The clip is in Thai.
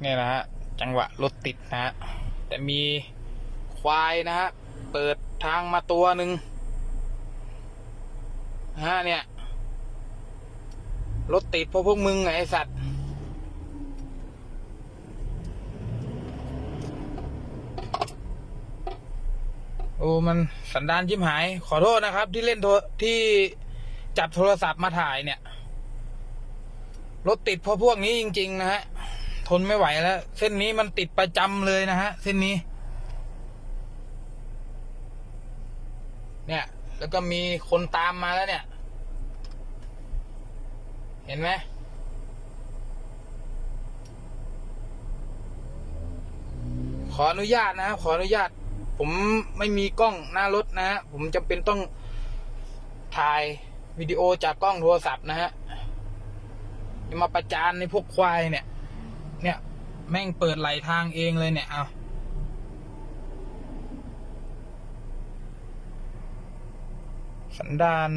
เนี่ยนะฮะ จังหวะรถติดนะฮะ แต่มีควายนะฮะ เปิดทางมาตัวหนึ่งฮะเนี่ย รถติดเพราะพวกมึงไงไอสัตว์โอ้มันสันดานจิ้มหาย ขอโทษนะครับ ที่เล่นโทรที่จับโทรศัพท์มาถ่ายเนี่ย รถติดเพราะพวกนี้จริง ๆ นะฮะ ทนไม่ไหวแล้ว เส้นนี้มันติดประจำเลยนะฮะ เส้นนี้ เนี่ย แล้วก็มีคนตามมาแล้วเนี่ย เห็นไหมขออนุญาตนะขออนุญาต ผมไม่มีกล้องหน้ารถนะฮะผมจำเป็นต้องถ่ายวิดีโอจากกล้องโทรศัพท์นะฮะจะมาประจานในพวกควายเนี่ย เนี่ย แม่งเปิดไหลทางเองเลยเนี่ย เอาสันดาน